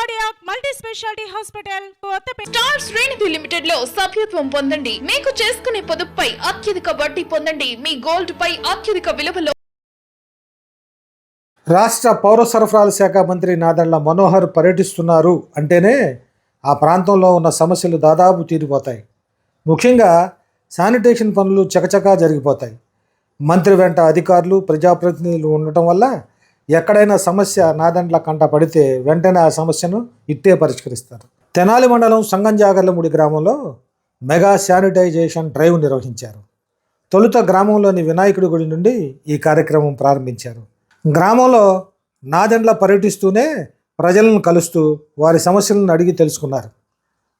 Cardiac multi speciality hospital star శ్రేణిధి లిమిటెడ్లో సభ్యత్వం పొందండి. మీకు చేసుకునే పొదుపుపై అత్యధిక వడ్డీ పొందండి. మీ గోల్డ్ పై అత్యధిక విలువలో రాష్ట్ర పౌర సరఫరాల శాఖ మంత్రి నాదెండ్ల మనోహర్ పర్యటిస్తున్నారు అంటేనే ఆ ప్రాంతంలో ఉన్న సమస్యలు దాదాపు తీరిపోతాయి. ముఖ్యంగా శానిటేషన్ పనులు చకచకా జరిగిపోతాయి. మంత్రి వెంట అధికారులు ప్రజాప్రతినిధులు ఉండటం వల్ల ఎక్కడైనా సమస్య నాదండ్ల కంట పడితే వెంటనే ఆ సమస్యను ఇట్టే పరిష్కరిస్తారు. తెనాలి మండలం సంగంజాగర్లముడి గ్రామంలో మెగా శానిటైజేషన్ డ్రైవ్ నిర్వహించారు. తొలుత గ్రామంలోని వినాయకుడి గుడి నుండి ఈ కార్యక్రమం ప్రారంభించారు. గ్రామంలో నాదెండ్ల పర్యటిస్తూనే ప్రజలను కలుస్తూ వారి సమస్యలను అడిగి తెలుసుకున్నారు.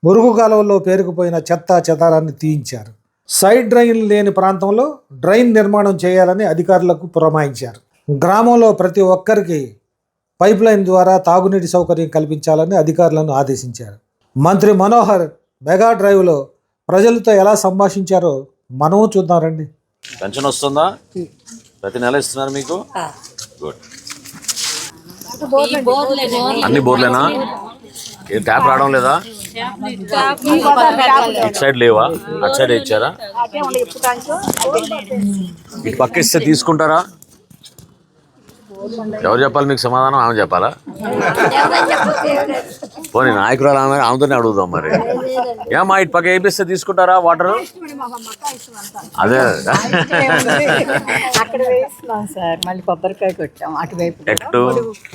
మురుగు కాలువల్లో పేరుకుపోయిన చెత్త చెదారాన్ని తీయించారు. సైడ్ డ్రైన్ లేని ప్రాంతంలో డ్రైన్ నిర్మాణం చేయాలని అధికారులకు పురమాయించారు. గ్రామంలో ప్రతి ఒక్కరికి పైప్ లైన్ ద్వారా తాగునీటి సౌకర్యం కల్పించాలని అధికారులను ఆదేశించారు. మంత్రి మనోహర్ మెగా డ్రైవ్లో ప్రజలతో ఎలా సంభాషించారో మనము చూద్దాం రండి. పెన్షన్ వస్తుందా? ప్రతి నెల ఇస్తున్నారు మీకు? గుడ్ అన్ని బోర్లేనా ఏ ట్యాప్ రావడం లేదా? ఇటు సైడ్ లేవా? అటు సైడ్ ఇచ్చారా? ఇటు పక్క ఇస్తే తీసుకుంటారా? ఎవరు చెప్పాలి? మీకు సమాధానం ఆమె చెప్పాలా? పోనీ నాయకురాలు ఆమె ఆమెతోనే అడుగుదాం మరి. ఏమా ఇటు పక్క వేపిస్తే తీసుకుంటారా వాటర్? అదే. అక్కడ వేస్తున్నాం సార్. మళ్ళీ కొబ్బరికాయ కొట్టాం అటువైపు ఎటు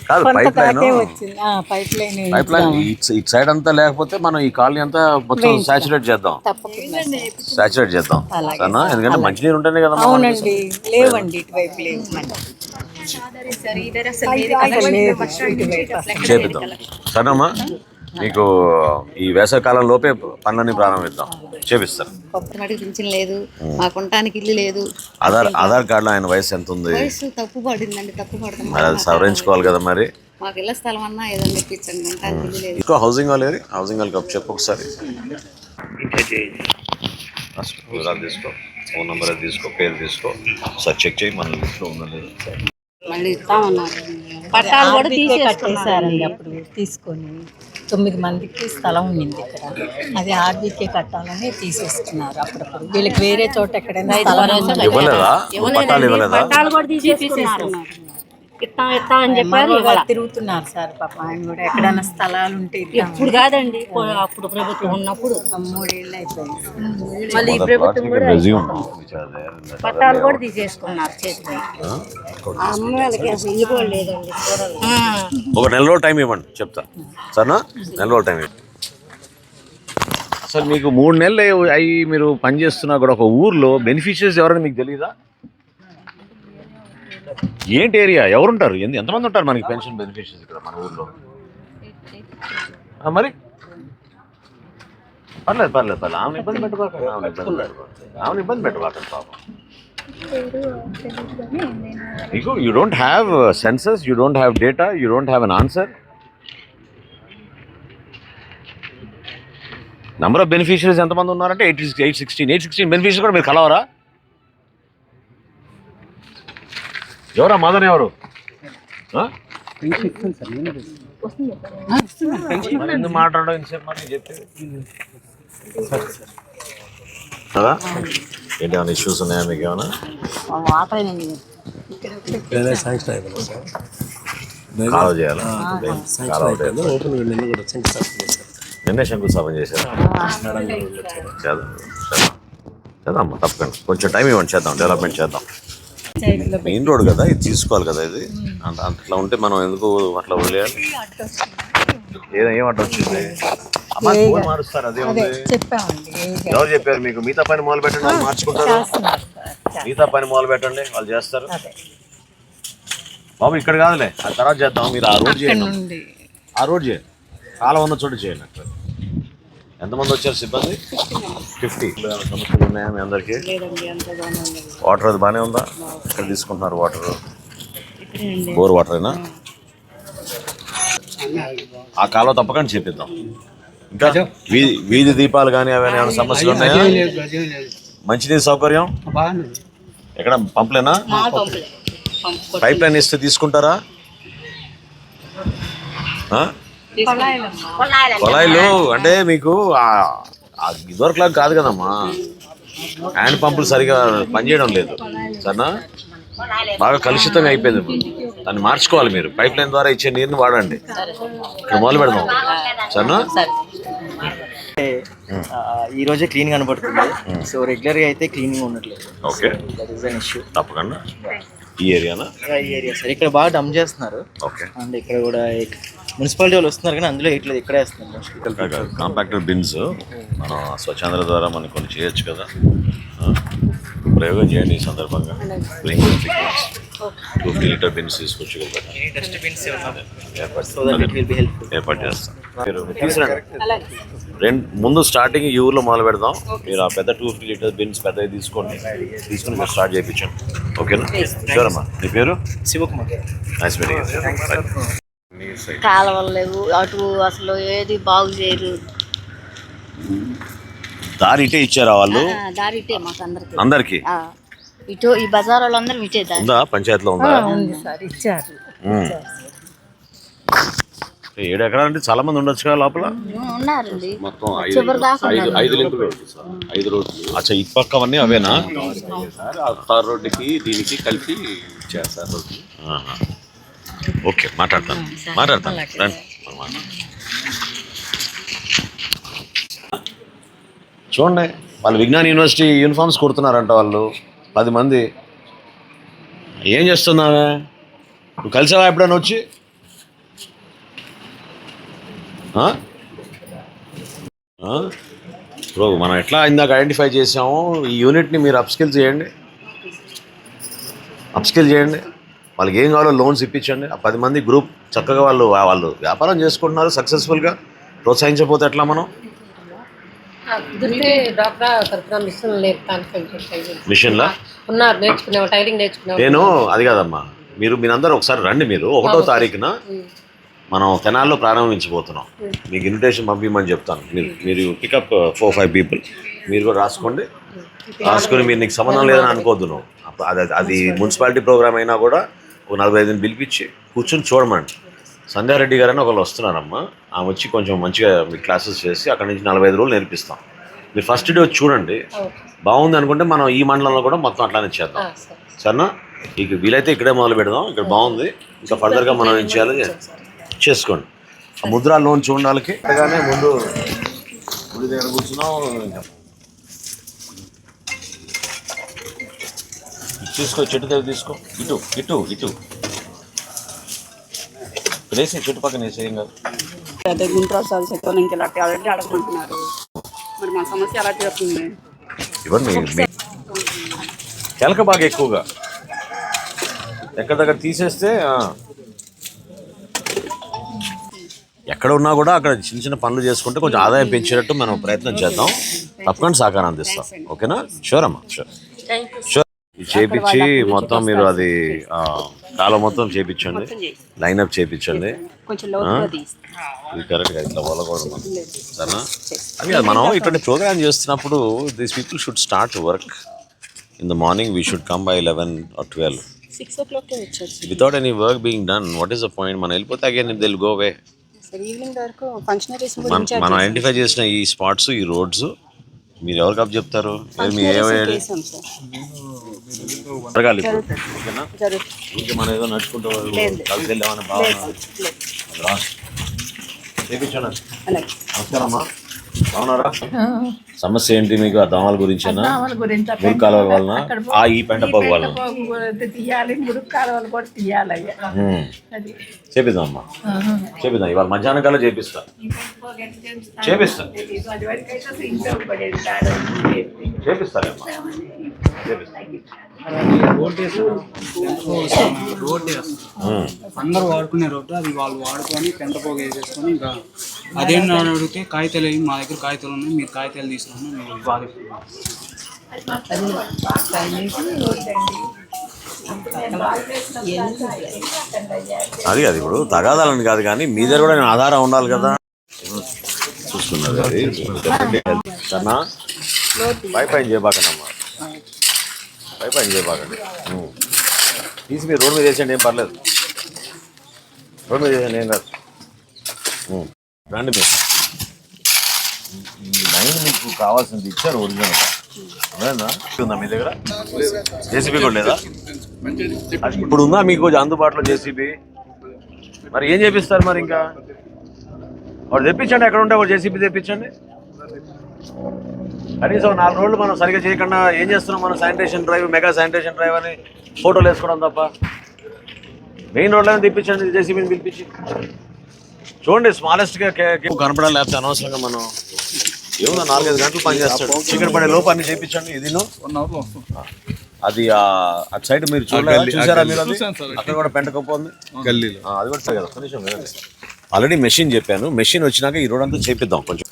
కాదు pipe line pipe line pipe line ఇటు సైడ్ అంతా లేకపోతే మనం ఈ కాలనీ అంతా మొత్తం సాచురేట్ చేద్దాం. సాచురేట్ చేద్దాం. ఎందుకంటే మంచినీరు ఉంటేనే కదా అవునండి. లేవండి ఇటువైపు లేవు చేపిద్దాం సరేనమ్మా మీకు ఈ వేసవికాలం లోపే పనులన్నీ ప్రారంభిద్దాం చేపిస్తాం కొబ్బరి మటుకు పింఛన్ లేదు మాకు ఉండటానికి ఇల్లు లేదు ఆధార్ ఆధార్ కార్డులో ఆయన వయసు ఎంత ఉంది వయసు తప్పు పడిందండి తప్పు పడతాం మరి అది సవరించుకోవాలి కదా మరి మాకు ఇళ్ళ స్థలం అన్నా ఏదన్నా ఇప్పించండి ఇంకో హౌసింగ్ వాళ్ళు ఏరి హౌసింగ్ వాళ్ళకి చెప్పు ఒకసారి తీసుకో ఫోన్ నెంబర్ అది తీసుకో పేరు తీసుకో ఒకసారి చెక్ చేయి మన లిస్ట్లో ఉందా మళ్ళీ ఇస్తామన్నారు పట్టాలు కూడా అప్పుడు తీసుకొని తొమ్మిది మందికి స్థలం ఉండింది ఇక్కడ. అది ఆర్బీకే కట్టాలని తీసేస్తున్నారు అప్పుడప్పుడు. వీళ్ళకి వేరే చోట ఎక్కడైనా పట్టాలు కూడా తీసేసుకున్నారు ఇస్తాం ఇస్తాం అని చెప్పారు తిరుగుతున్నారు సార్ పాప. ఆయన కూడా ఎక్కడైనా స్థలాలు ఉంటే. ఇప్పుడు కాదండి అప్పుడు ప్రభుత్వం ఉన్నప్పుడు. మూడేళ్ళు అయిపోయింది. మళ్ళీ ఈ ప్రభుత్వం కూడా రెజ్యూమ్ పట్టాలు కూడా తీసేసుకున్నారు చేతిలో. అమ్మాయిలకి అసలు ఒక నెల రోజులు టైం ఇవ్వండి చెప్తా. సరేనా? నెల రోజులు టైం ఇవ్వండి. అసలు మీకు మూడు నెలలు అయ్యి మీరు పనిచేస్తున్నా కూడా ఒక ఊర్లో బెనిఫిషియరీస్ ఎవరైనా మీకు తెలియదా ఏంటి ఏరియా? ఎవరుంటారు? ఎంత ఎంతమంది ఉంటారు మనకి పెన్షన్ బెనిఫిషరీస్ ఇక్కడ మన ఊర్లో? ఆ, మరి? పర్లేదు పర్లేదు పర్లేదు. ఆమె ఇబ్బంది పెట్టబాకండి ఆమె ఇబ్బంది పెట్టబాకండి. ఆమె ఇబ్బంది పెట్టబాకండి పాపం. మీకు you don't have census you don't have data you don't have an answer number of beneficiaries ఎంతమంది ఉన్నారంటే eight eight sixteen eight sixteen beneficiaries కూడా మీరు కలవరా? ఎవరా మదన్ ఎవరు? ఎందుకు మాట్లాడడం ఇంతసేపు కదా? ఏంటి ఇష్యూస్ ఉన్నాయా మీకు ఏమైనా? కాలువ చేయాలా? నిన్నే శంకుస్థాపన చేశారా. చేద్దాం చేద్దాం. తప్పకుండా. కొంచెం టైం ఇవ్వండి చేద్దాం. డెవలప్మెంట్ చేద్దాం. మెయిన్ రోడ్ కదా ఇది తీసుకోవాలి కదా ఇది? అంత అట్లా ఉంటే మనం ఎందుకు అట్లా వదిలేయాలి? ఏదో ఏం వచ్చింది ఎవరు చెప్పారు మీకు? మిగతా పని మొదలు పెట్టండి వాళ్ళు మార్చుకుంటారు. మిగతా పని మొదలు పెట్టండి వాళ్ళు చేస్తారు. బాబు ఇక్కడ కాదులే. ఆ తర్వాత చేద్దాం. మీరు ఆ రోడ్ చేయండి. ఆ రోడ్ చేయండి కాలం ఉన్న చోటు చేయండి అక్కడ. ఎంతమంది వచ్చారు సిబ్బంది? ఫిఫ్టీ. సమస్యలు ఉన్నాయా మీ అందరికీ. వాటర్ అది బాగానే ఉందా? ఇక్కడ తీసుకుంటున్నారు వాటర్? బోర్ వాటరేనా? ఆ. కాలువ తప్పకుండా చేపిద్దాం. ఇంకా వీధి వీధి దీపాలు కానీ అవన్నీ ఏమైనా సమస్యలు ఉన్నాయా? మంచినీరు సౌకర్యం? ఎక్కడ పంపులేనా? పైప్ లైన్ ఇస్తే తీసుకుంటారా? కొలాయిలు అంటే మీకు ఆ- ఆ ఇదివరకులాగా కాదు కదమ్మా. హ్యాండ్ పంపులు సరిగా పనిచేయడం లేదు. సరేనా? బాగా కలుషితంగా అయిపోయింది. ఇప్పుడు. దాన్ని మార్చుకోవాలి మీరు. పైప్ లైన్ ద్వారా ఇచ్చే నీరుని వాడండి. ఇక్కడ మొదలు పెడదాం. సరేనా? ఈ రోజే క్లీన్ కనబడుతుంది. సో రెగ్యులర్గా అయితే క్లీనింగ్ ఉండట్లేదు. ఓకే దట్ ఇష్యూ తప్పకుండా. ఈ ఏరియానా? ఈ ఏరియా సార్. ఇక్కడ బాగా డమ్ చేస్తున్నారు. ఓకే. అండ్ ఇక్కడ కూడా మున్సిపాలిటీ వాళ్ళు వస్తున్నారు కానీ అందులో ఇట్లా ఇక్కడే వస్తున్నారు కాంపాక్టర్ బిన్స్ మనం స్వచ్ఛంద్ర ద్వారా మనం కొన్ని చేయొచ్చు కదా? ప్రయోగం చేయండి ఈ సందర్భంగా. టూ ఫిఫ్టీ లీటర్ బిన్స్ తీసుకొచ్చి రెండు ముందు స్టార్టింగ్ ఈ ఊర్లో మొదలు పెడదాం. మీరు ఆ పెద్ద టూ ఫిఫ్టీ లీటర్ బిన్స్ పెద్దవి తీసుకోండి. తీసుకుని మీరు స్టార్ట్ చేయించండి. ఓకేనా? షూర్ అమ్మా. నీ పేరు? శివకుమార్. కాలువలు లేవు అటు అసలు ఏది బాగు చేయరు. దారి ఇటే ఇచ్చారా వాళ్ళు? ఆ, దారి ఇటే మాకు అందరికి. అందరికి? ఇటు ఈ బజార్ వాళ్ళందరూ ఇటే ఉందా? పంచాయతీలో ఉందా? ఉంది సార్ ఇచ్చారు. ఏడు ఎకరాలు అంటే చాలా మంది ఉండొచ్చు కదా లోపల ఉన్నారండి. మొత్తం చివరి దాకా ఐదు ఐదు లింకులు ఐదు రోడ్లు. అచ్చా ఈ పక్కవన్నీ అవేనా? తార్ రోడ్డుకి దీనికి కలిపి ఆహా. ఓకే మాట్లాడతాను. మాట్లాడతాను. రండి. మనం మాట్లాడదాం. చూడండి వాళ్ళు విజ్ఞాన్ యూనివర్సిటీ యూనిఫామ్స్ కుడుతున్నారంట వాళ్ళు. పది మంది. ఏం చేస్తున్నావే? నువ్వు కలిసావా ఎప్పుడైనా వచ్చి? ఇప్పుడు మనం ఎట్లా ఇందాక ఐడెంటిఫై చేసాము ఈ యూనిట్ని మీరు అప్స్కిల్ చేయండి. అప్స్కిల్ చేయండి. వాళ్ళకి ఏం కావాలో లోన్స్ ఇప్పించండి. ఆ పది మంది గ్రూప్ చక్కగా వాళ్ళు వాళ్ళు వ్యాపారం చేసుకుంటున్నారు సక్సెస్ఫుల్గా ప్రోత్సహించకపోతే ఎట్లా మనం? మిషన్ మిషన్లా? ఉన్నారు టైలింగ్ నేను అది కాదమ్మా. మీరు మీరందరూ ఒకసారి రండి మీరు. ఒకటో తారీఖున మనం తెనాల్లో ప్రారంభించబోతున్నాం. మీకు ఇన్విటేషన్ పంపించమని చెప్తాను. మీరు మీరు పికప్ ఫోర్ ఫైవ్ పీపుల్. మీరు కూడా రాసుకోండి. రాసుకొని మీరు నీకు సంబంధం లేదని అనుకోవద్దు నువ్వు. అది అది మున్సిపాలిటీ ప్రోగ్రామ్ అయినా కూడా ఒక నలభై ఐదుని పిలిపించి కూర్చొని చూడమండి. సంధ్యారెడ్డి గారు అని ఒకళ్ళు వస్తున్నారమ్మా. ఆమె వచ్చి కొంచెం మంచిగా మీ క్లాసెస్ చేసి అక్కడి నుంచి నలభై ఐదు రోజులు నేర్పిస్తాం. మీరు ఫస్ట్ డే వచ్చి చూడండి. బాగుంది అనుకుంటే మనం ఈ మండలంలో కూడా మొత్తం అట్లానే చేద్దాం. సరేనా? ఇక వీలైతే ఇక్కడే మొదలు పెడదాం. ఇక్కడ బాగుంది. ఇంకా ఫర్దర్గా మనం ఏం చేయాలో చేసుకోండి. ఆ ముద్రా లోన్ చూడండి వాళ్ళకి. అలాగానే ముందు గుడి దగ్గర కూర్చున్నాం. తీసుకో చెట్టు దగ్గర తీసుకో. ఇటు ఇటు ఇటు. వేసే చుట్టుపక్కల వేసే ఏం కాదు అదే గుంట్రాలు సార్ చెప్పాను ఇంకా ఇలాంటి అలాంటి అడగమంటున్నారు మరి మా సమస్య ఎలా తీరుతుంది? ఇవన్నీ మీ- కెలక బాగా ఎక్కువగా. ఎక్కడ దగ్గర తీసేస్తే. ఎక్కడ ఉన్నా కూడా అక్కడ చిన్న చిన్న పనులు చేసుకుంటే కొంచెం ఆదాయం పెంచేటట్టు మనం ప్రయత్నం చేద్దాం. తప్పకుండా సహకారం అందిస్తాం. ఓకేనా? షూర్ అమ్మా షూర్ షూర్ చేపించి మొత్తం మీరు అది ఆ, కాలం మొత్తం చేపించండి. Line up చేపించండి. ఇది కరెక్ట్గా ఇట్లా వలకూడదు సరేనా? అది మనం ఇటువంటి ప్రోగ్రామ్ చేస్తున్నప్పుడు these people should start work in the morning we should come by eleven or twelve without any work being done what is the point మనం వెళ్ళిపోతే again they'll go away sir evening వరకు functionaries మన మనం identify చేసిన ఈ spots ఈ roads మీరు ఎవరికి అప్ చెప్తారు జరగాలి ఇంకా మనం ఏదో నడుచుకుంటూ కలిసి వెళ్ళామని భావన. చేపించండి. బాగున్నారా? సమస్య ఏంటి మీకు? ఆ దోమల గురించేనా? గురించి కాలువల వలన? ఆ ఈ పెంట పోగు వలన? తీయాలి మురుగు కాలువలు కూడా తీయాలి. చేపిద్దాం అమ్మా చేపిద్దాం. ఇవాళ మధ్యాహ్నం కల్లా చేపిస్తా. చేపిస్తా. చేపిస్తాలే అమ్మా చేపిస్తా. అందరూ వాడుకునే రోడ్డు. అది వాళ్ళు వాడుకొని పెంట పోగ వేసేసుకొని ఇంకా అని అడిగితే కాగితాలు ఏమి మా దగ్గర కాగితాలు ఉన్నాయి మీరు కాగితాలు తీసుకుని మీరు బాగా అది అది ఇప్పుడు తగాదాలని కాదు కానీ మీ దగ్గర కూడా నేను ఆధారం ఉండాలి కదా. చూస్తున్నది అది. కన్నా పై పైన చేయబాకండమ్మా పై పైన చేయబాకండి తీసి మీరు రోడ్డు మీద వేసేయండి ఏం పర్లేదు. రోడ్డు మీద వేసేయండి ఏం కాదు. రండి మీరు. ఈ- లైన్ మీకు కావాల్సింది ఇచ్చారు ఒరిజినల్ అదేనా ఉందా మీ దగ్గర? జేసీబీ కూడా లేదా? ఇప్పుడు ఉందా మీకు అందుబాటులో జేసీబీ మరి ఏం చేపిస్తారు మరి ఇంకా? వాడు తెప్పించండి ఎక్కడ ఉంటే వాడు జేసీబీ తెప్పించండి. కనీసం నాలుగు రోజులు మనం సరిగ్గా చేయకుండా ఏం చేస్తున్నాం? మనం sanitation drive mega sanitation drive అని ఫోటోలు వేసుకోవడం తప్ప. మెయిన్ రోడ్లో తెప్పించండి జేసీబీని పిలిపించి. చూడండి స్మాలెస్ట్గా కనపడాలి లేకపోతే అనవసరంగా మనం ఏముందా నాలుగైదు గంటలు పని చేస్తాడు. చీకటి పడే లోపు అన్ని చేయించండి ఇది అది ఆ అటు సైడ్ మీరు చూడలేదు? చూసారా మీరు అది? అక్కడ కూడా పెంట కుప్ప ఉంది. గల్లీలో. అది కూడా వినండి. ఆల్రెడీ మెషిన్ చెప్పాను. మెషిన్ వచ్చినాక ఈ రోడ్ అంతా చేపిద్దాం. కొంచెం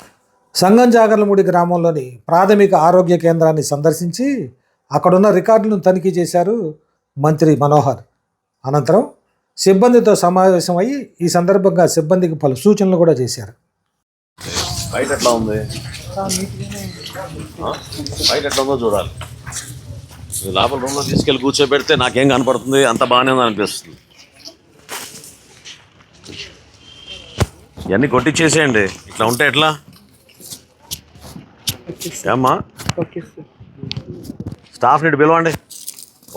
సంగం జాగర్లమూడి గ్రామంలోని ప్రాథమిక ఆరోగ్య కేంద్రాన్ని సందర్శించి అక్కడున్న రికార్డులను తనిఖీ చేశారు మంత్రి మనోహర్. అనంతరం సిబ్బందితో సమావేశం అయ్యి ఈ సందర్భంగా సిబ్బందికి పలు సూచనలు కూడా చేశారు. బయట ఎట్లా ఉంది? బయట ఎట్లా ఉందో చూడాలి. లోపల రూమ్లో తీసుకెళ్ళి కూర్చోబెడితే నాకేం కనపడుతుంది? అంత బాగానే ఉంది అనిపిస్తుంది. ఇవన్నీ కొట్టించేసేయండి ఇట్లా ఉంటే ఎట్లా? ఏమ్మా స్టాఫ్ నీటి పిలవండి.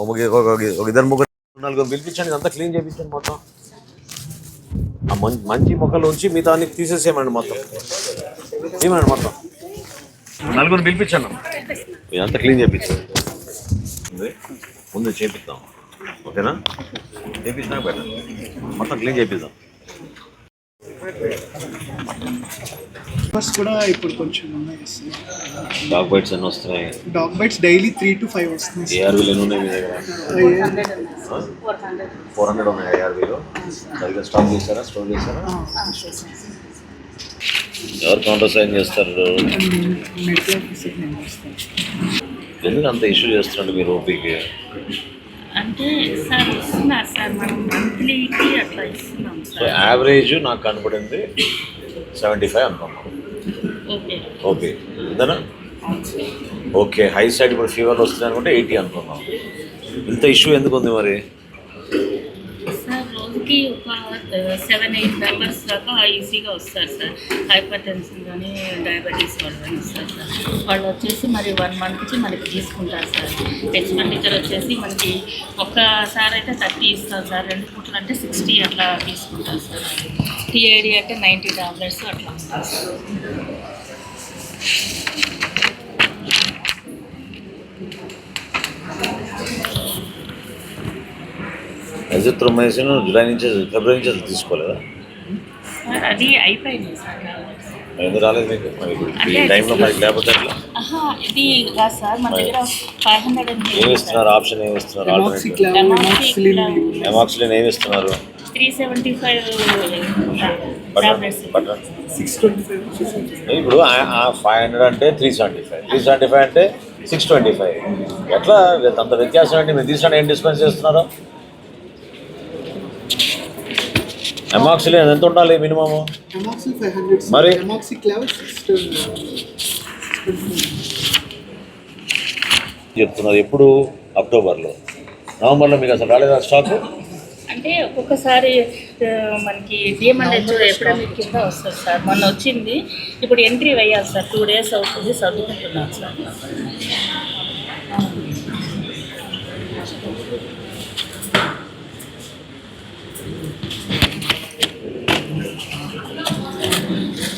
ఒక ఇద్దరు ముగ్గురు నలుగురు పిలిపించండి అంతా క్లీన్ చేయించండి మొత్తం. ఆ మంచి మంచి మొక్కలు ఉంచి మిగతా అన్ని తీసేసేయమండి మొత్తం. ఏమండి మొత్తం? నలుగురు పిలిపించండి ఇదంతా క్లీన్ చేయించండి ముందు చేపిద్దాం. ఓకేనా? చేపించినాక పెట్టండి. మొత్తం క్లీన్ చేపిద్దాం. ఫస్ట్ కూడా ఇప్పుడు కొంచెం ఉన్నాయి డాగ్ బైట్స్ ఎన్ని వస్తున్నాయి? Dog bites daily three to five వస్తున్నాయి ఏఆర్వీలు ఎన్ని ఉన్నాయి మీ దగ్గర? ఫోర్ హండ్రెడ్ ఉన్నాయి ఏఆర్వీలు సరిగ్గా స్టాక్ చేశారా? స్టోర్ చేశారా? ఎవరు కౌంటర్ సైన్ చేస్తారు? ఎందుకు అంత ఇష్యూ చేస్తున్నాడు మీరు ఓపీకి అంటే సార్ ఇస్తున్నారు సార్ మనం మంత్లీకి అట్లా ఇస్తున్నాం సో యావరేజ్ నాకు కనపడింది సెవెంటీ ఫైవ్ అనుకున్నాం ఓకే ఓకే. అంతేనా ఓకే. హై సైడ్ ఇప్పుడు ఫీవర్ వస్తుంది అనుకుంటే ఎయిటీ అనుకున్నాం. ఇంత ఇష్యూ ఎందుకు ఉంది మరి? సార్ రోజుకి ఒక సెవెన్ ఎయిట్ మెంబర్స్ దాకా ఈజీగా వస్తారు సార్. హైపర్ టెన్షన్ కానీ డయాబెటీస్ వాళ్ళు కానీ వస్తారు సార్. వాళ్ళు వచ్చేసి మరి వన్ మనకి తీసుకుంటారు సార్. ఎక్స్పెండిచర్ వచ్చేసి మనకి ఒక్కసారి అయితే థర్టీ ఇస్తారు సార్. రెండు పూటలు అంటే సిక్స్టీ అట్లా తీసుకుంటారు సార్. టీఐడి అంటే నైంటీ టాబ్లెట్స్ అట్లా ఎజిత్రోమైసిన్ జూలై నుంచి ఫిబ్రవరి నుంచి అసలు తీసుకోలేదా? అది అయిపోయింది సార్. ఎందుకు రాలేదు మీకు? మరి ఈ టైంలో మనకి లేకపోతే ఆహా ఇది కాదు సార్ మన దగ్గర ఫైవ్ హండ్రెడ్ ఏమి ఇస్తున్నారు? ఆప్షన్ ఏమి ఇస్తున్నారు? ఆల్టర్నేటివ్ ఎమాక్సిలిన్ ఏమి ఇస్తున్నారు? త్రీ సెవెంటీ ఫైవ్ ఇప్పుడు ఫైవ్ హండ్రెడ్ అంటే three seventy five. Three seventy five అంటే సిక్స్ ట్వంటీ ఫైవ్. ఎట్లా? అంత వ్యత్యాసం అంటే మీరు తీసుకుంటే ఏం డిస్పెన్స్ చేస్తున్నారు? ఎమాక్సిలిన్ ఎంత ఉండాలి మినిమము? ఎమాక్సిల్ మరి? ఎమాక్సిల్ చెప్తున్నారు ఎప్పుడు? అక్టోబర్లో. నవంబర్లో మీకు అసలు రాలేదా స్టాక్? అంటే ఒక్కొక్కసారి మనకి డిఎంఎన్హెచ్ ఎపిడమిక్ కింద వస్తుంది సార్. మొన్న వచ్చింది. ఇప్పుడు ఎంట్రీ వేయాలి సార్. టూ డేస్ అవుతుంది చదువుకుంటున్నాను సార్. టూ డేస్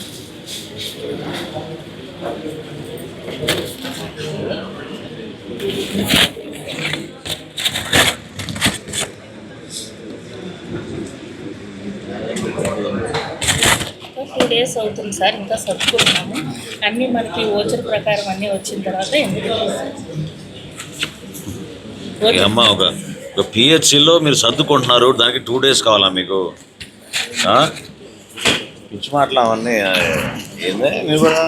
అవుతుంది సార్ ఇంకా చదువుకుంటున్నాము అన్నీ మనకి ఓచర్ ప్రకారం అన్నీ వచ్చిన తర్వాత. ఓచర్ అమ్మ ఒక ఒక పిహెచ్సిలో మీరు సర్దుకుంటున్నారు దానికి టూ డేస్ కావాలా మీకు? పిచ్చి మాటలు అవన్నీ ఏంది? మీరు కూడా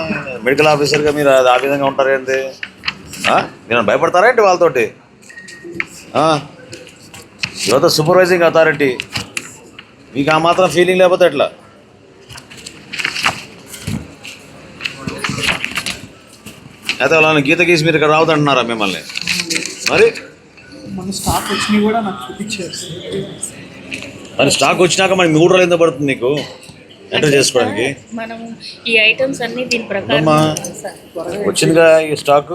మెడికల్ ఆఫీసర్గా మీరు అది ఆ విధంగా ఉంటారు ఆ? మీరు భయపడతారా ఏంటి వాళ్ళతోటి? యువత సూపర్వైజింగ్ అథారిటీ మీకు ఆ మాత్రం ఫీలింగ్ లేకపోతే ఎట్లా? అయితే వాళ్ళని గీత గీసి మీరు ఇక్కడ రావద్దంటున్నారా మిమ్మల్ని? మరి? మన స్టాక్ వచ్చినవి కూడా నాకు చూపించారు. మరి స్టాక్ వచ్చినాక మరి మూడు రోజులు ఎంత పడుతుంది నీకు? ఎంటర్ చేసుకోవడానికి? మనం ఈ ఐటమ్స్ అన్ని దీని ప్రకారం వచ్చిందిగా ఈ స్టాక్?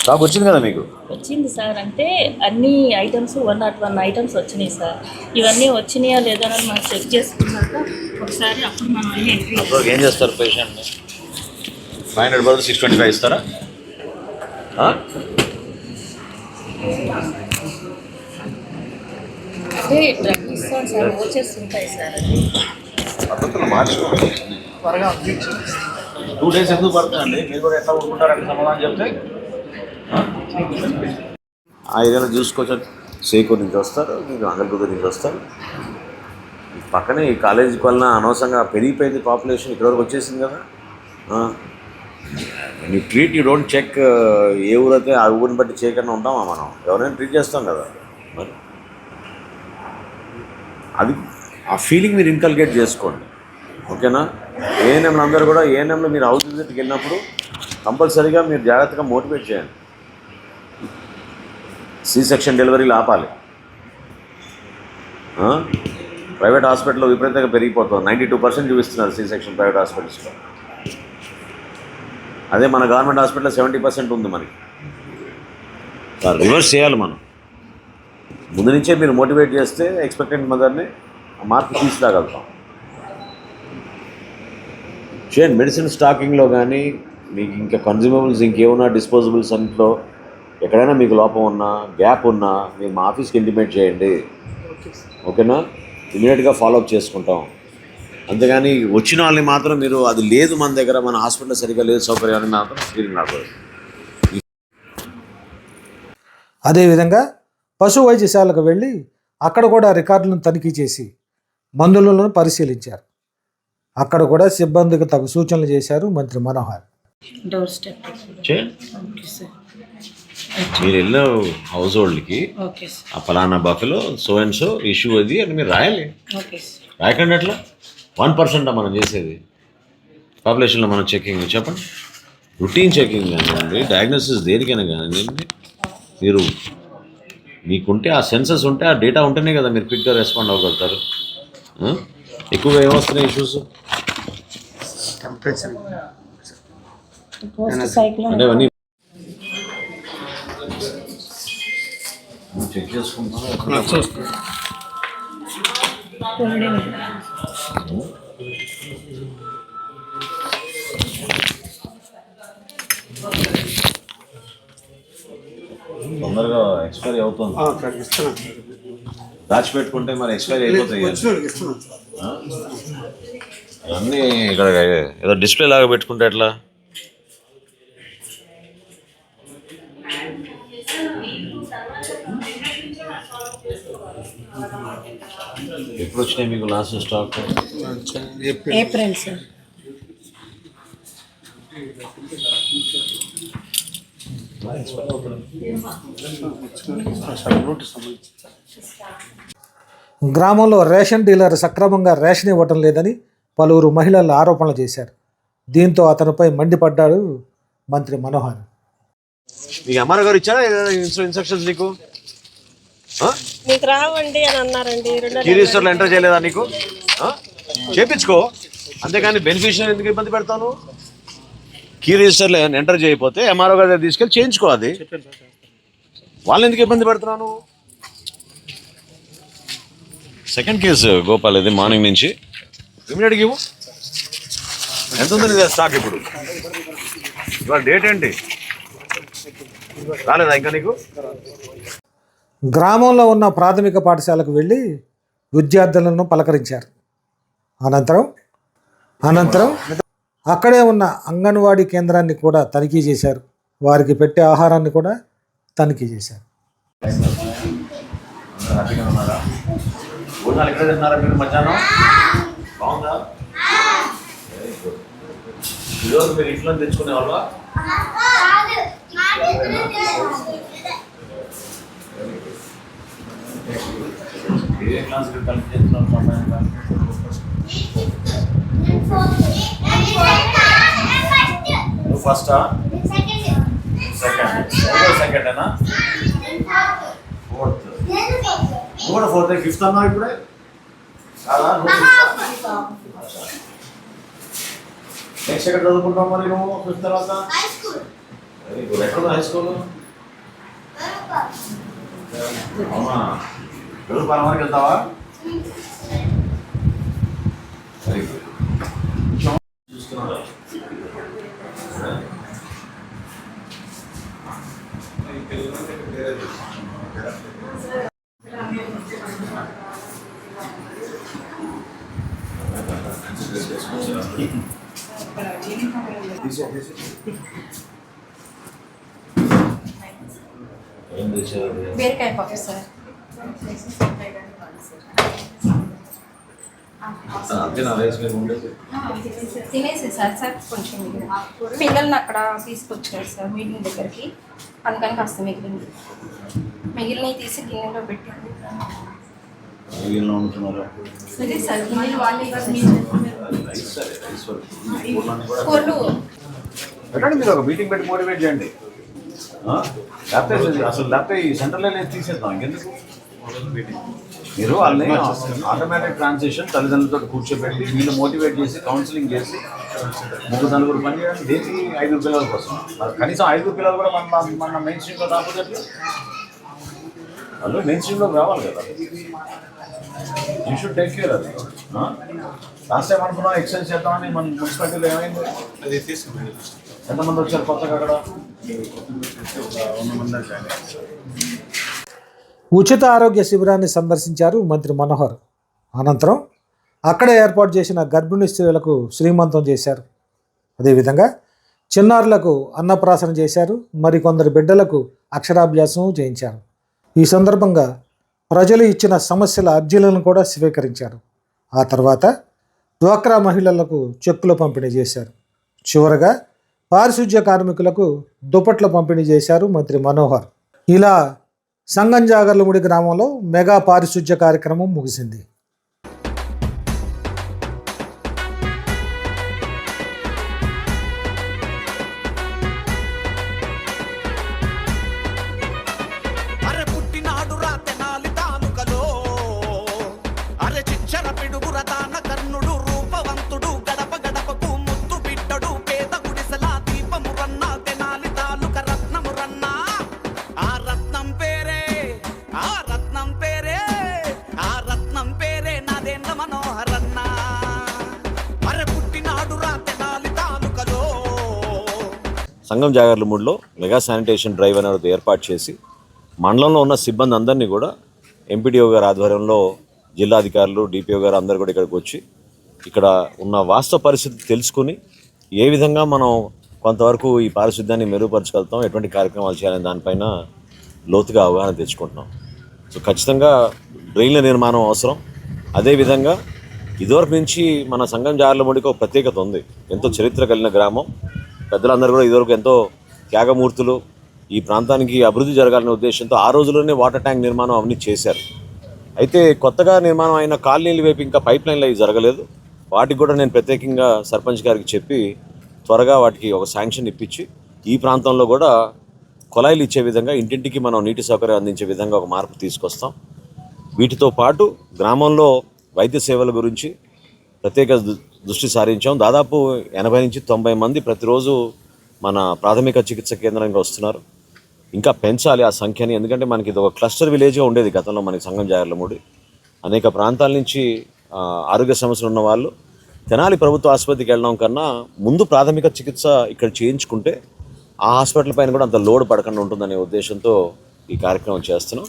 స్టాక్ వచ్చింది కదా మీకు? వచ్చింది సార్. అంటే అన్ని items one not one items వచ్చినాయి సార్. ఇవన్నీ వచ్చినాయా లేదా అని మనం చెక్ చేసుకున్నాక ఒకసారి అప్పుడు మనం అన్ని ఎంట్రీ అప్పుడు ఏం చేస్తారు పేషెంట్ ఫైవ్ హండ్రెడ్ బదులు సిక్స్ ట్వంటీ ఫైవ్ ఇస్తారా? అంటే డ్రగ్ ఇస్తాం సార్. ఉంటాయి సార్ మార్చుకోండి టూ డేస్ ఎందుకు పడుతుందండి? మీరు కూడా ఎట్లా ఊరుకుంటారంటే సమాధానం చెప్తే ఆ? ఏదైనా చూసుకోవచ్చు. సేకూర్ నుంచి వస్తారు మీకు అంగల్పూర్ నుంచి వస్తారు. పక్కనే ఈ కాలేజీకి వలన అనవసరంగా పెరిగిపోయింది పాపులేషన్ ఇక్కడ వరకు వచ్చేసింది కదా. You treat you don't check ఏ ఊరైతే ఆ ఊరిని బట్టి చేయకుండా ఉంటామా మనం? ఎవరైనా ట్రీట్ చేస్తాం కదా. మరి? అది ఆ ఫీలింగ్ మీరు ఇన్కల్కేట్ చేసుకోండి. ఓకేనా? ఏఎన్ఎంలు అందరూ కూడా ఏఎన్ఎంలో మీరు హౌస్ విజిట్కి వెళ్ళినప్పుడు కంపల్సరీగా మీరు జాగ్రత్తగా మోటివేట్ చేయండి. సి సెక్షన్ డెలివరీలు ఆపాలి. ప్రైవేట్ హాస్పిటల్లో విపరీతంగా పెరిగిపోతుంది. నైంటీ టూ పర్సెంట్ చూపిస్తున్నారు సి సెక్షన్ ప్రైవేట్ హాస్పిటల్స్లో. అదే మన గవర్నమెంట్ హాస్పిటల్లో సెవెంటీ పర్సెంట్ ఉంది మనకి. రివర్స్ చేయాలి మనం. ముందు నుంచే మీరు మోటివేట్ చేస్తే ఎక్స్పెక్టెంట్ మదర్ని మార్పు తీసుకురాగలుగుతాం చేయండి. మెడిసిన్ స్టాకింగ్లో కానీ మీకు ఇంకా కన్జ్యూమబుల్స్ ఇంకేమన్నా డిస్పోజబుల్స్ అంట్లో ఎక్కడైనా మీకు లోపం ఉన్నా గ్యాప్ ఉన్నా మీరు మా ఆఫీస్కి ఇంటిమేట్ చేయండి. ఓకేనా? ఇమీడియట్గా ఫాలోఅప్ చేసుకుంటాం. అంతేగాని వచ్చిన వాళ్ళని మాత్రం మీరు అది లేదు మన దగ్గర మన హాస్పిటల్ సరిగ్గా లేదు సౌకర్యం అని మాత్రం ఫీలింగ్ రాకూడదు అదేవిధంగా పశు వైద్యశాలకు వెళ్ళి అక్కడ కూడా రికార్డులను తనిఖీ చేసి మందులను పరిశీలించారు. అక్కడ కూడా సిబ్బందికి తగు సూచనలు చేశారు మంత్రి మనోహర్. డోర్ స్టెప్ చేయండి ఓకే సార్ మీరు వెళ్ళిన హౌస్ హోల్డ్కి ఓకే సార్. ఆ ఫలానా buffalo so and so issue అది అని మీరు రాయాలి. Okay sir. రాయకండి అట్లా. వన్ పర్సెంట్ మనం చేసేది. పాపులేషన్లో మనం చెకింగ్ చెప్పండి. రొటీన్ చెకింగ్ కానివ్వండి డయాగ్నోసిస్ దేనికైనా కానివ్వండి మీరు మీకుంటే ఆ సెన్సెస్ ఉంటే ఆ డేటా ఉంటేనే కదా మీరు క్విక్గా రెస్పాండ్ అవ్వగలుగుతారు? ఎక్కువగా ఏమొస్తున్నాయి ఇష్యూస్? అంటే అవన్నీ చెక్ చేసుకుంటాను తొందరగా ఎక్స్పైరీ అవుతుంది దాచిపెట్టుకుంటే మరి ఎక్స్పైరీ అయిపోతాయి? అన్నీ ఇక్కడ ఏదో డిస్ప్లే లాగా పెట్టుకుంటే ఎట్లా? ఎప్పుడు వచ్చినాయి మీకు లాస్ట్ స్టాక్? April sir. గ్రామంలో రేషన్ డీలర్ సక్రమంగా రేషన్ ఇవ్వటం లేదని పలువురు మహిళలు ఆరోపణలు చేశారు. దీంతో అతనిపై మండిపడ్డాడు మంత్రి మనోహర్. మీకు అమ్మారు గారు ఇచ్చారా? ఇన్స్ట్రక్షన్స్ నీకు? మీకు రావండి అని అన్నారండి. ఎంటర్ చేయలేదా నీకు? చేపించుకో. అంతేకాని బెనిఫిషియరీ ఎందుకు ఇబ్బంది పెడతాను? కీ రిజిస్టర్లో ఎంటర్ చేయకపోతే ఎంఆర్ఓ గారి తీసుకెళ్ళి చేయించుకో అది. వాళ్ళని ఎందుకు ఇబ్బంది పెడుతున్నాను? సెకండ్ కేసు గోపాల్ ఇది మార్నింగ్ నుంచి. ఇమీడియట్గా ఇవ్వు. ఎంత ఉంది స్టాక్ ఇప్పుడు? ఇవాళ డేట్ ఏంటి? రాలేదా ఇంకా నీకు? గ్రామంలో ఉన్న ప్రాథమిక పాఠశాలకు వెళ్ళి విద్యార్థులను పలకరించారు. అనంతరం అనంతరం అక్కడే ఉన్న అంగన్వాడీ కేంద్రాన్ని కూడా తనిఖీ చేశారు. వారికి పెట్టే ఆహారాన్ని కూడా తనిఖీ చేశారు. ఈరోజు మీరు ఇంట్లో తెచ్చుకునే వాళ్ళ ఏ చేస్తున్నారు మా? నువ్వు ఫస్టా సెకండ్ సెకండ్ అనా ఫోర్త్ నువ్వు కూడా ఫోర్త్ ఫిఫ్త్ అన్నావు ఇప్పుడే? నెక్స్ట్ ఎక్కడ చదువుకుంటావు మరి నువ్వు? ఫిఫ్త్ తర్వాత? వెరీ గుడ్ ఎక్కడ హై స్కూల్ అవునా? చదువు పరమానికి వెళ్తావా వెరీ గుడ్ చూస్తున్నారా ఏం చేశారు బీరకాయ పప్పు సార్ అంతే నా రైస్ మీద ఉండేది తినేసి సార్ సార్ కొంచెం. పిల్లల్ని అక్కడ తీసుకొచ్చారు సార్ మీటింగ్ దగ్గరికి. అందుకని కాస్త మిగిలింది. మిగిలినవి తీసి గిన్నెలో ఉంటున్నారు సరే గిన్నెలు వాళ్ళే పెట్టండి మీరు ఒక మీటింగ్ పెట్టి మోటివేట్ చేయండి. ఆ? లేకపోతే అసలు- అసలు లేకపోతే ఈ సెంటర్లో తీసేద్దాం. ఇంకెందుకు? మీరు వాళ్ళని ఆటోమేటిక్ ట్రాన్సాక్షన్ తల్లిదండ్రులతో కూర్చోబెట్టి వీళ్ళు మోటివేట్ చేసి కౌన్సిలింగ్ చేసి ముగ్గురు నలుగురు పని చేయడానికి దేనికి ఐదుగురు పిల్లల కోసం? కనీసం ఐదుగురు పిల్లలు కూడా మన మన మెయిన్ స్ట్రీమ్లో రాకపోతే? వాళ్ళు మెయిన్ స్ట్రీమ్లోకి రావాలి కదా. యూ షుడ్ టేక్ కేర్ అది లాస్ట్ టైం అనుకున్నాం ఎక్సైజ్ చేద్దామని మన మున్సిపాలిటీలో ఏమైంది? అది తీసుకున్నాను ఎంతమంది వచ్చారు కొత్తగా అక్కడ? వంద మంది ఉచిత ఆరోగ్య శిబిరాన్ని సందర్శించారు మంత్రి మనోహర్. అనంతరం అక్కడ ఏర్పాటు చేసిన గర్భిణీ స్త్రీలకు శ్రీమంతం చేశారు. అదేవిధంగా చిన్నారులకు అన్నప్రాసన చేశారు. మరికొందరు బిడ్డలకు అక్షరాభ్యాసం చేయించారు. ఈ సందర్భంగా ప్రజలు ఇచ్చిన సమస్యల అర్జీలను కూడా స్వీకరించారు. ఆ తర్వాత డ్వాక్రా మహిళలకు చెక్కులు పంపిణీ చేశారు. చివరగా పారిశుధ్య కార్మికులకు దుప్పట్ల పంపిణీ చేశారు మంత్రి మనోహర్. ఇలా సంగంజాగర్లముడి గ్రామంలో మెగా పారిశుధ్య కార్యక్రమం ముగిసింది. సంఘం జాగర్లమూడిలో మెగా శానిటేషన్ డ్రైవ్ అనేది ఏర్పాటు చేసి మండలంలో ఉన్న సిబ్బంది అందరినీ కూడా ఎంపీడీఓ గారి ఆధ్వర్యంలో జిల్లాధికారులు డిపిఓ గారు అందరు కూడా ఇక్కడికి వచ్చి ఇక్కడ ఉన్న వాస్తవ పరిస్థితి తెలుసుకుని ఏ విధంగా మనం కొంతవరకు ఈ పారిశుద్ధ్యాన్ని మెరుగుపరచగలుగుతాం ఎటువంటి కార్యక్రమాలు చేయాలనే దానిపైన లోతుగా అవగాహన తెచ్చుకుంటున్నాం. సో ఖచ్చితంగా డ్రైన్ల నిర్మాణం అవసరం. అదేవిధంగా ఇదివరకు నుంచి మన సంఘం జార్లముడికి ఒక ప్రత్యేకత ఉంది. ఎంతో చరిత్ర కలిగిన గ్రామం. పెద్దలందరూ కూడా ఇదివరకు ఎంతో త్యాగమూర్తులు ఈ ప్రాంతానికి అభివృద్ధి జరగాలనే ఉద్దేశంతో ఆ రోజుల్లోనే వాటర్ ట్యాంక్ నిర్మాణం అవన్నీ చేశారు. అయితే కొత్తగా నిర్మాణం అయిన కాలనీలు వైపు ఇంకా పైప్ లైన్లు అవి జరగలేదు. వాటికి కూడా నేను ప్రత్యేకంగా సర్పంచ్ గారికి చెప్పి త్వరగా వాటికి ఒక శాంక్షన్ ఇప్పించి ఈ ప్రాంతంలో కూడా కుళాయిలు ఇచ్చే విధంగా ఇంటింటికి మనం నీటి సౌకర్యం అందించే విధంగా ఒక మార్పు తీసుకొస్తాం. వీటితో పాటు గ్రామంలో వైద్య సేవల గురించి ప్రత్యేక దు- దృష్టి సారించాం. దాదాపు ఎనభై నుంచి తొంభై మంది ప్రతిరోజు మన ప్రాథమిక చికిత్స కేంద్రానికి వస్తున్నారు. ఇంకా పెంచాలి ఆ సంఖ్యని ఎందుకంటే మనకి ఇది ఒక క్లస్టర్ విలేజ్గా ఉండేది గతంలో మనకి సంఘం జాయర్లమూడి. అనేక ప్రాంతాల నుంచి ఆరోగ్య సమస్యలు ఉన్న వాళ్ళు తెనాలి ప్రభుత్వ ఆసుపత్రికి వెళ్ళడం కన్నా ముందు ప్రాథమిక చికిత్స ఇక్కడ చేయించుకుంటే ఆ హాస్పిటల్ పైన కూడా అంత లోడ్ పడకుండా ఉంటుందనే ఉద్దేశంతో ఈ కార్యక్రమం చేస్తున్నాం.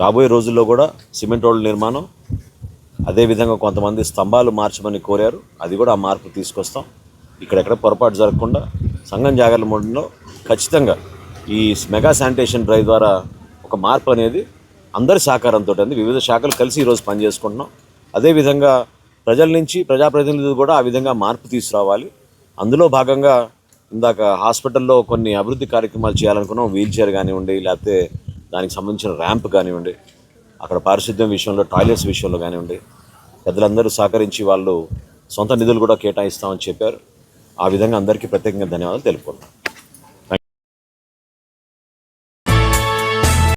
రాబోయే రోజుల్లో కూడా సిమెంట్ రోడ్ల నిర్మాణం అదేవిధంగా కొంతమంది స్తంభాలు మార్చమని కోరారు. అది కూడా ఆ మార్పు తీసుకొస్తాం. ఇక్కడెక్కడ పొరపాటు జరగకుండా సంఘం జాగర్ల మూడంలో ఖచ్చితంగా ఈ మెగా శానిటేషన్ డ్రైవ్ ద్వారా ఒక మార్పు అనేది అందరి సహకారంతో అండి వివిధ శాఖలు కలిసి ఈరోజు పనిచేసుకుంటున్నాం. అదేవిధంగా ప్రజల నుంచి ప్రజాప్రతినిధులు కూడా ఆ విధంగా మార్పు తీసుకురావాలి. అందులో భాగంగా ఇందాక హాస్పిటల్లో కొన్ని అభివృద్ధి కార్యక్రమాలు చేయాలనుకున్నాం. వీల్ చైర్ కానివ్వండి లేకపోతే దానికి సంబంధించిన ర్యాంప్ కానివ్వండి. అక్కడ పారిశుద్ధ్యం విషయంలో టాయిలెట్స్ విషయంలో కానివ్వండి పెద్దలందరూ సహకరించి వాళ్ళు సొంత నిధులు కూడా కేటాయిస్తామని చెప్పారు. ఆ విధంగా అందరికీ ప్రత్యేకంగా ధన్యవాదాలు తెలుపుకుంటున్నాను